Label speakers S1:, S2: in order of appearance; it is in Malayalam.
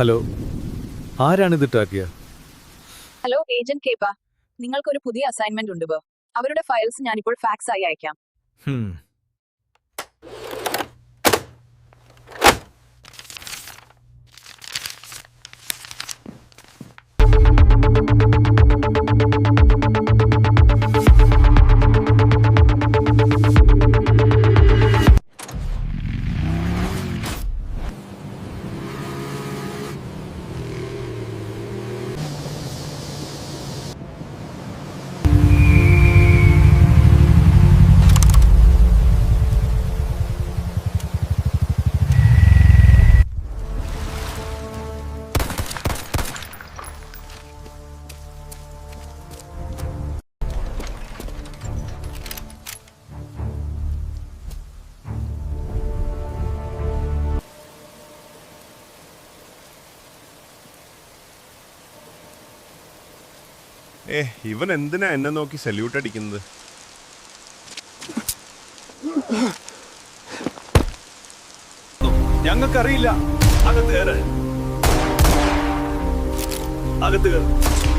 S1: ഹലോ. ആരാണിത് ടാക്കിയ
S2: ഹലോ ഏജന്റ് കേപ്പ. നിങ്ങൾക്കൊരു പുതിയ അസൈൻമെന്റ് ഉണ്ട് ബോ. അവരുടെ ഫയൽസ് ഞാൻ ഇപ്പോൾ ഫാക്സ് ആയി അയക്കാം.
S1: ഹും.
S3: ഏ ഇവൻ എന്തിനാ എന്നെ നോക്കി സല്യൂട്ട് അടിക്കുന്നത്?
S4: ഞങ്ങൾക്കറിയില്ല. അകത്ത് കയറ്. അകത്ത് കയറ്.